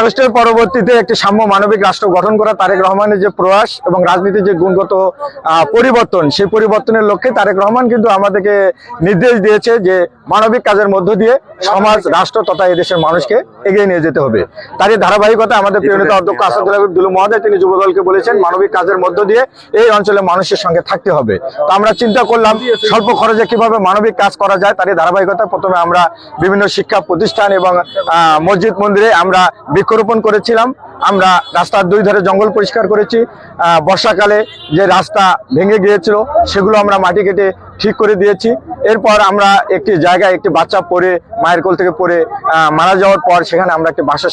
আগস্টের পরবর্তীতে একটি সাম্য মানবিক রাষ্ট্র গঠন করা তারেক রহমানের যে প্রয়াস এবং রাজনীতির যে গুণগত পরিবর্তন, সেই পরিবর্তনের লক্ষ্যে তারেক রহমান কিন্তু আমাদেরকে নির্দেশ দিয়েছে যে মানবিক কাজের মধ্য দিয়ে সমাজ, রাষ্ট্র তথা এদেশের মানুষকে এগিয়ে নিয়ে যেতে হবে। তারই ধারাবাহিকতা আমাদের প্রিয় অধ্যক্ষ আসাদুল্লাহ দুলু মহোদয়, তিনি যুবদলকে বলেছেন, মানবিক কাজের মধ্য দিয়ে এই অঞ্চলে মানুষের সঙ্গে থাকতে হবে। তো আমরা চিন্তা করলাম, স্বল্প খরচে কীভাবে মানবিক কাজ করা যায়, তারই ধারাবাহিকতা প্রথমে আমরা বিভিন্ন শিক্ষা প্রতিষ্ঠান এবং মসজিদ মন্দিরে আমরা বৃক্ষরোপণ করেছিলাম। আমরা রাস্তার দুই ধারে জঙ্গল পরিষ্কার করেছি। বর্ষাকালে যে রাস্তা ভেঙে গিয়েছিল সেগুলো আমরা মাটি কেটে ঠিক করে দিয়েছি। এরপর আমরা একটি জায়গায় একটি বাচ্চা পড়ে মায়ের কোল থেকে আহ, মারা যাওয়ার পর সেখানে আমরা একটি বাসা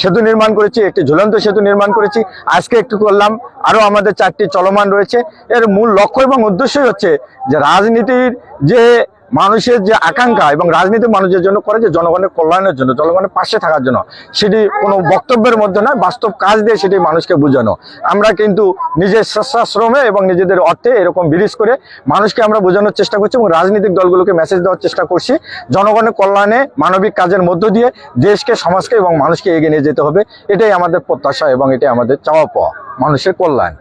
সেতু নির্মাণ করেছি একটি ঝুলন্ত সেতু নির্মাণ করেছি। আজকে একটু করলাম আরও আমাদের চারটি চলমান রয়েছে। এর মূল লক্ষ্য এবং উদ্দেশ্যই হচ্ছে যে রাজনীতির যে মানুষের যে আকাঙ্ক্ষা এবং রাজনীতি মানুষের জন্য করে যে জনগণের কল্যাণের জন্য জনগণের পাশে থাকার জন্য সেটি কোনো বক্তব্যের মধ্যে নয় বাস্তব কাজ দিয়ে সেটি মানুষকে বোঝানো। আমরা কিন্তু নিজের স্বেচ্ছাশ্রমে এবং নিজেদের অর্থে এরকম ব্রিজ করে মানুষকে আমরা বোঝানোর চেষ্টা করছি এবং রাজনৈতিক দলগুলোকে মেসেজ দেওয়ার চেষ্টা করছি। জনগণের কল্যাণে মানবিক কাজের মধ্য দিয়ে দেশকে সমাজকে এবং মানুষকে এগিয়ে নিয়ে যেতে হবে। এটাই আমাদের প্রত্যাশা এবং এটাই আমাদের চাওয়া পাওয়া মানুষের কল্যাণ।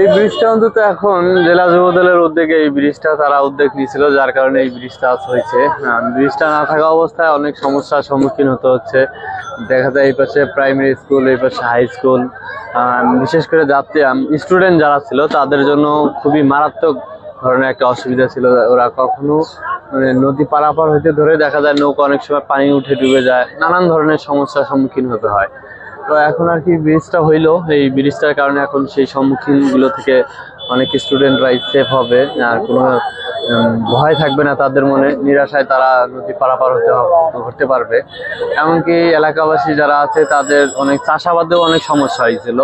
এই ব্রিজটা অন্তত এখন জেলা যুব দলের উদ্যোগে এই ব্রিজটা তারা উদ্যোগ নিয়েছিল যার কারণে এই ব্রিজটা আজ হয়েছে। আহ, ব্রিজটা না থাকা অবস্থায় অনেক সমস্যার সম্মুখীন হতে হচ্ছে। দেখা যায় এই পাশে প্রাইমারি স্কুল এই পাশে হাই স্কুল বিশেষ করে যাত্রী স্টুডেন্ট যারা ছিল তাদের জন্য খুবই মারাত্মক ধরনের একটা অসুবিধা ছিল। ওরা কখনো মানে নদী পারাপার হইতে ধরে দেখা যায় নৌকা অনেক সময় পানি উঠে ডুবে যায় নানান ধরনের সমস্যার সম্মুখীন হতে হয়। তো এখন আর কি ব্রিজটা হইল। এই ব্রিজটার কারণে এখন সেই সম্মুখীনগুলো থেকে অনেক স্টুডেন্টরাই সেফ হবে। আর কোনো ভয় থাকবে না তাদের মনে। নিরাশায় তারা নদী পারাপার হতে হতে পারবে। এমনকি এলাকাবাসী যারা আছে, তাদের অনেক চাষাবাদেও অনেক সমস্যা হয়েছিল।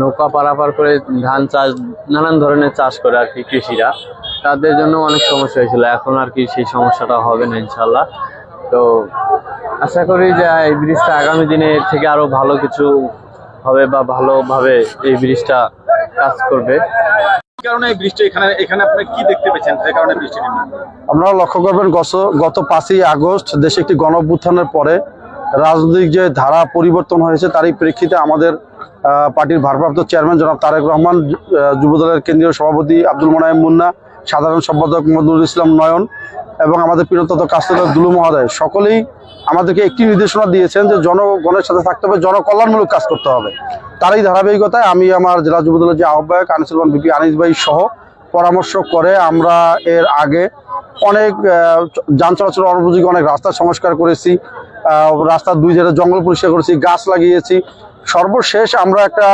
নৌকা পারাপার করে ধান চাষ, নানান ধরনের চাষ করে আর কি কৃষিরা। তাদের জন্য অনেক সমস্যা হয়েছিল। এখন আর কি সেই সমস্যাটা হবে না ইনশাল্লাহ তো আশা করি যে এই ব্রিজটা আগামী দিনে এর থেকে আরও ভালো কিছু হবে বা ভালোভাবে এই ব্রিজটা কাজ করবে। কারণে বৃষ্টি এখানে এখানে আপনি কি দেখতে পেয়েছেন? যে কারণে বৃষ্টি আপনারা লক্ষ্য করবেন গত গত পাঁচই আগস্ট দেশে একটি গণ অভ্যুত্থানের পরে রাজনৈতিক যে ধারা পরিবর্তন হয়েছে তারই প্রেক্ষিতে আমাদের পার্টির ভারপ্রাপ্ত চেয়ারম্যান জনাব তারেক রহমান যুবদলের কেন্দ্রীয় সভাপতি আব্দুল মোনায়েম মুন্না সাধারণ সম্পাদক মদুল ইসলাম নয়ন এবং আমাদের প্রিয়তত কাস্টলার দুলু মহোদয়, সকলেই আমাদেরকে একটি নির্দেশনা দিয়েছেন যে জনগণের সাথে থাকতে হবে, জনকল্যাণমূলক কাজ করতে হবে। তারই ধারাবাহিকতায় আমি আমার জেলা যুবদলের যে আহ্বায়ক আনিসুলমান বিপি আনিস ভাই সহ পরামর্শ করে আমরা এর আগে অনেক যান চলাচল অনুপযোগী অনেক রাস্তা সংস্কার করেছি রাস্তার দুই ধারে জঙ্গল পরিষ্কার করেছি, গাছ লাগিয়েছি। সর্বশেষ আমরা একটা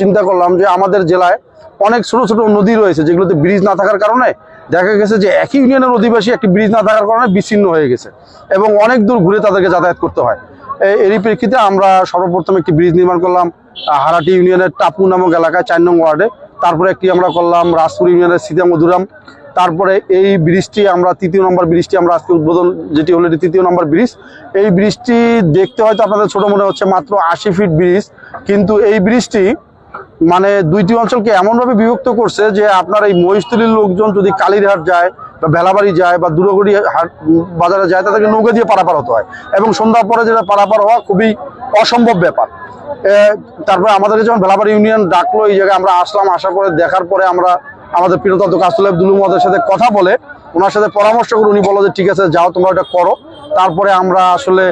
চিন্তা করলাম যে আমাদের জেলায় অনেক ছোট ছোট নদী রয়েছে যেগুলোতে ব্রিজ না থাকার কারণে দেখা গেছে যে একই ইউনিয়নের অধিবাসী একটি ব্রিজ না থাকার কারণে বিচ্ছিন্ন হয়ে গেছে এবং অনেক দূর ঘুরে তাদেরকে যাতায়াত করতে হয়। এরই প্রেক্ষিতে আমরা সর্বপ্রথম একটি ব্রিজ নির্মাণ করলাম হারাটি ইউনিয়নের টাপু নামক এলাকায় চার নং ওয়ার্ডে। তারপরে একটি আমরা করলাম রাজপুর ইউনিয়নের সীতা মধুরাম। তারপরে এই ব্রিজটি আমরা তৃতীয় নম্বর ব্রিজটি আমরা আজকে উদ্বোধন, যেটি হলো তৃতীয় নম্বর ব্রিজ। এই ব্রিজটি দেখতে হয়তো আপনাদের ছোট মনে হচ্ছে মাত্র আশি ফিট ব্রিজ, কিন্তু এই ব্রিজটি মানে দুইটি অঞ্চলকে এমনভাবে বিভক্ত করছে যে আপনার এই মহিষতলির লোকজন যদি কালীরহাট যায় বা বেলাবাড়ি যায় বা দুরগড়ি হাট বাজারে যায়, তাদেরকে নৌকা দিয়ে পারাপার হতে হয়। এবং সন্ধ্যার পরে যেটা পারাপার হওয়া খুবই অসম্ভব ব্যাপার। তারপরে আমাদেরকে যখন বেলাবাড়ি ইউনিয়ন ডাকলো, এই জায়গায় আমরা আসলাম, আসার পরে দেখার পরে আমরা আমাদের প্রিয়তত্ত্ব কাস্তুলাভ দুলু মহাদের সাথে কথা বলে ওনার সাথে পরামর্শ করে উনি বলল যে, ঠিক আছে, যাও, তোমরা এটা করো। তারপরে আমরা আসলে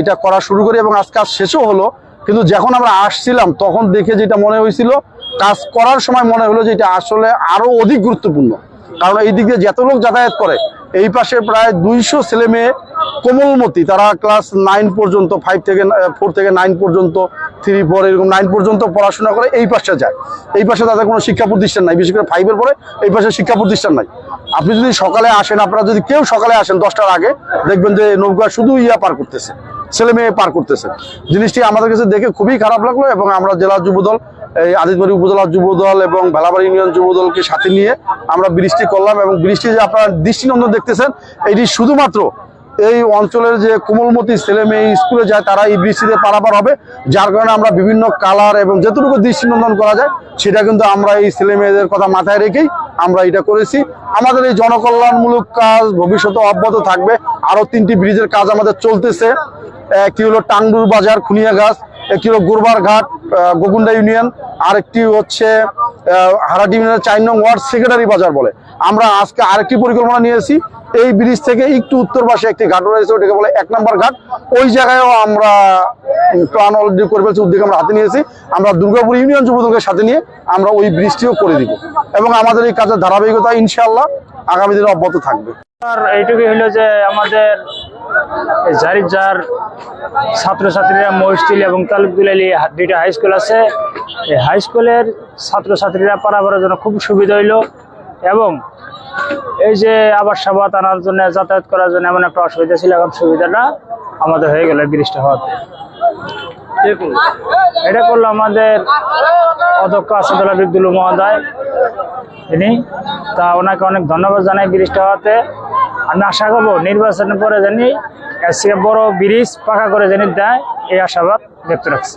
এটা করা শুরু করি এবং আজ কাজ শেষও হলো। কিন্তু যখন আমরা আসছিলাম, তখন দেখে যেটা মনে হয়েছিল, কাজ করার সময় মনে হলো যে এটা আসলে আরও অধিক গুরুত্বপূর্ণ। কারণ এই দিক দিয়ে যত লোক যাতায়াত করে, এই পাশে প্রায় দুইশো ছেলে মেয়ে কোমলমতি, তারা ক্লাস নাইন পর্যন্ত ফাইভ থেকে ফোর থেকে নাইন পর্যন্ত থ্রি ফোর এরকম নাইন পর্যন্ত পড়াশোনা করে এই পাশে যায়। এই পাশে তাদের কোনো শিক্ষা প্রতিষ্ঠান নাই, বিশেষ করে ফাইভের পরে এই পাশে শিক্ষা প্রতিষ্ঠান নাই। আপনি যদি সকালে আসেন, আপনারা যদি কেউ সকালে আসেন দশটার আগে, দেখবেন যে নৌকা শুধু ইয়া পার করতেছে। ছেলে মেয়ে পার করতেছে। জিনিসটি আমাদের কাছে দেখে খুবই খারাপ লাগল এবং আমরা জেলা যুবদল, এই আদিতবাড়ি উপজেলা যুবদল এবং ভেলাবাড়ি ইউনিয়ন যুবদলকে সাথে নিয়ে আমরা বৃষ্টি করলাম এবং বৃষ্টি যে আপনারা দৃষ্টিনন্দন দেখতেছেন, এটি শুধুমাত্র এই অঞ্চলের যে কোমলমতি ছেলে মেয়ে স্কুলে যায়, তারা এই বৃষ্টিতে পারাপার হবে, যার কারণে আমরা বিভিন্ন কালার এবং যতটুকু দৃষ্টিনন্দন করা যায়, সেটা কিন্তু আমরা এই ছেলে মেয়েদের কথা মাথায় রেখেই আমরা এটা করেছি। আমাদের এই জনকল্যাণমূলক কাজ ভবিষ্যতে অব্যাহত থাকবে। আরও তিনটি ব্রিজের কাজ আমাদের চলতেছে। একটি হলো টাংডুর বাজার খুনিয়া গাছ একটি হলো গুরবার ঘাট আহ, গোকুন্ডা ইউনিয়ন আর একটি হচ্ছে হারাটি ইউনিয়নের চার নং ওয়ার্ড সেক্রেটারি বাজার বলে। আমরা আজকে আরেকটি পরিকল্পনা নিয়েছি এই ব্রিজ থেকে একটু উত্তর পাশে একটি ঘাট রয়েছে ওটাকে বলে এক নম্বর ঘাট। ওই জায়গায়ও আমরা প্ল্যান অলরেডি করে ফেলছি উদ্যোগ আমরা হাতে নিয়েছি। আমরা দুর্গাপুর ইউনিয়ন যুবদলের সাথে নিয়ে আমরা ওই ব্রিজটিও করে দিব। এবং আমাদের এই কাজের ধারাবাহিকতা ইনশাআল্লাহ আগামী দিনে অব্যাহত থাকবে। আর হলো যে আমাদের জারির যার ছাত্রছাত্রীরা মহিস্টিল এবং তালুকদুলালি দুইটা হাই স্কুল আছে। এই হাই স্কুলের ছাত্রছাত্রীরা পারাবারের জন্য খুব সুবিধা হইল এবং এই যে আবার সাবাত আনার জন্য যাতায়াত করার জন্য এমন একটা অসুবিধা ছিল এখন সুবিধাটা আমাদের হয়ে গেল ব্রিজটা হওয়াতে। এটা করল আমাদের অধ্যক্ষ আসাদুল্লাহ বিদ্যুল মহোদয়। তিনি তা ওনাকে অনেক ধন্যবাদ জানাই ব্রিজটা হওয়াতে। আমরা আশা করব নির্বাচনের পরে জানি এর বড় ব্রিজ পাকা করে জানি দেয়, এই আশাবাদ ব্যক্ত রাখছি।